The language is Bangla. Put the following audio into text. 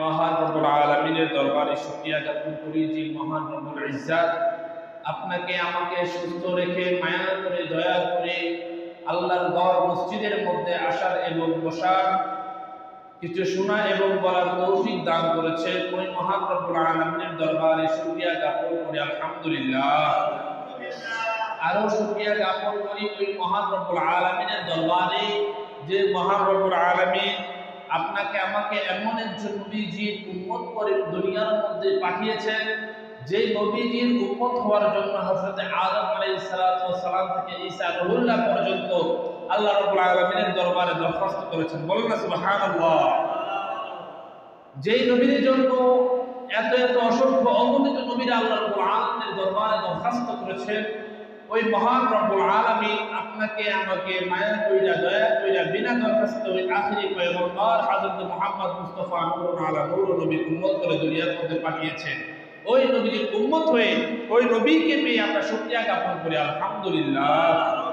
মহান রব্বুল আলামিনের দরবারে শুকরিয়া জ্ঞাপন করি যে মহান রব্বুল ইজ্জাত আপনাকে আমাকে সুস্থ রেখে, মায়া করে, দয়া করে আল্লাহর ঘর মসজিদের মধ্যে আসার এবং বসার কিছু শোনা এবং বলার তৌফিক দান করেছে ওই মহান রব্বুল আলামিনের দরবারে শুকরিয়া জ্ঞাপন করি, আলহামদুলিল্লাহ। আরও শুকরিয়া জ্ঞাপন করি, ওই মহান রব্বুল আলামিনের দরবারে যে মহান রব্বুল আলামিন আপনাকে আমাকে এমন একজন নবীজির উম্মত করে দুনিয়ার মধ্যে পাঠিয়েছেন যে নবীজির উম্মত হওয়ার জন্য হযরত আদম আলাইহিস সালাতু ওয়াস সালাম থেকে ঈসা রুহুল্লাহ পর্যন্ত আল্লাহ রাব্বুল আলামিনের দরবারে দরখাস্ত করেছেন। বলুন না, সুবহানাল্লাহ। যেই নবীর জন্য এত এত অসংখ্য অগণিত নবীরা আল্লাহ রাব্বুল আলামিনের দরবারে দরখাস্ত করেছেন ওই মহান রব্বুল আলামিন আপনাকে, আমাকে মায়া কইরা, দয়া কইরা বিনা দরখাস্ত ওই আখিরি পয়গম্বর হযরত মুহাম্মদ মুস্তাফা নূরুন আলা নূর নবীর উম্মত করে দুনিয়ার মধ্যে পাঠিয়েছেন। ওই নবীর উম্মত হয়ে, ওই নবীকে পেয়ে আমরা শুকরিয়া জ্ঞাপন করি। আলহামদুলিল্লাহ।